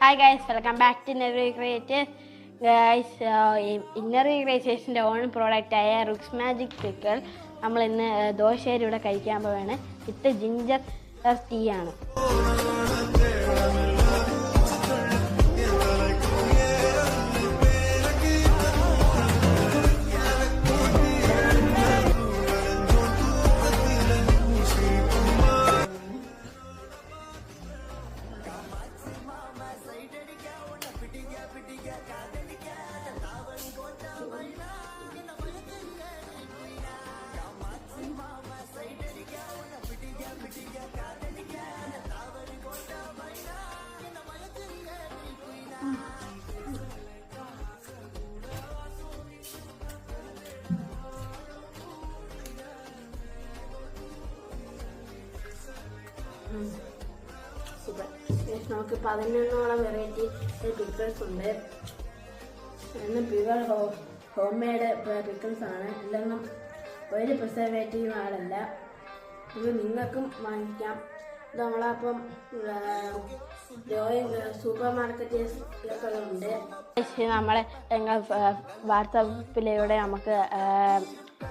Hi guys welcome back to inner creators guys inner ക്രിയേറ്റേഴ്സിന്റെ own പ്രോഡക്റ്റായ റുക്സ് magic pickle നമ്മൾ ഇന്ന് ദോശയുടെ ഇവിടെ കഴിക്കാൻ പോവാണ്. വിത്ത് ജിഞ്ചർ ടീ ആണ്. സൂപ്പർ നമുക്ക് പതിനൊന്നോളം വെറൈറ്റി പിക്കിൾസ് ഉണ്ട്. ഇന്ന് പ്യുവർ ഹോ ഹോം മെയ്ഡ് പിക്കിൾസ് ആണ്. ഇല്ലെന്നും ഒരു പ്രിസർവേറ്റീവ് ആളല്ല ഇത് നിങ്ങൾക്കും വാങ്ങിക്കാം. ഇത് നമ്മളപ്പം സൂപ്പർ മാർക്കറ്റിലൊക്കെ ഉണ്ട് നമ്മളെ ഞങ്ങൾ വാട്സപ്പിലൂടെ നമുക്ക്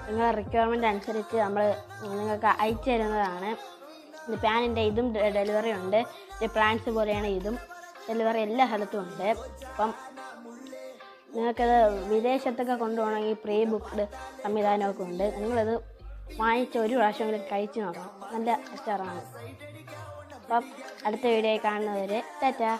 നിങ്ങളെ നിങ്ങളുടെ റിക്വയർമെന്റ് അനുസരിച്ച് നമ്മൾ നിങ്ങൾക്ക് അയച്ചു തരുന്നതാണ്. ഇത് പാനിന്റെ ഇതും ഡെലിവറി ഉണ്ട്. ഇത് പ്ലാൻസ് പോലെയാണ് ഇതും. ഡെലിവറി എല്ലാ സ്ഥലത്തും ഉണ്ട്. അപ്പം നിങ്ങൾക്കത് വിദേശത്തൊക്കെ കൊണ്ടുപോകണമെങ്കിൽ പ്രീ ബുക്ക്ഡ് സംവിധാനമൊക്കെ ഉണ്ട്. നിങ്ങളത് വാങ്ങിച്ച് ഒരു പ്രാവശ്യമെങ്കിലും കഴിച്ചു നോക്കണം. നല്ല അച്ചാറാണ് അപ്പം അടുത്ത വീഡിയോ കാണുന്നവരെ ടാറ്റാ.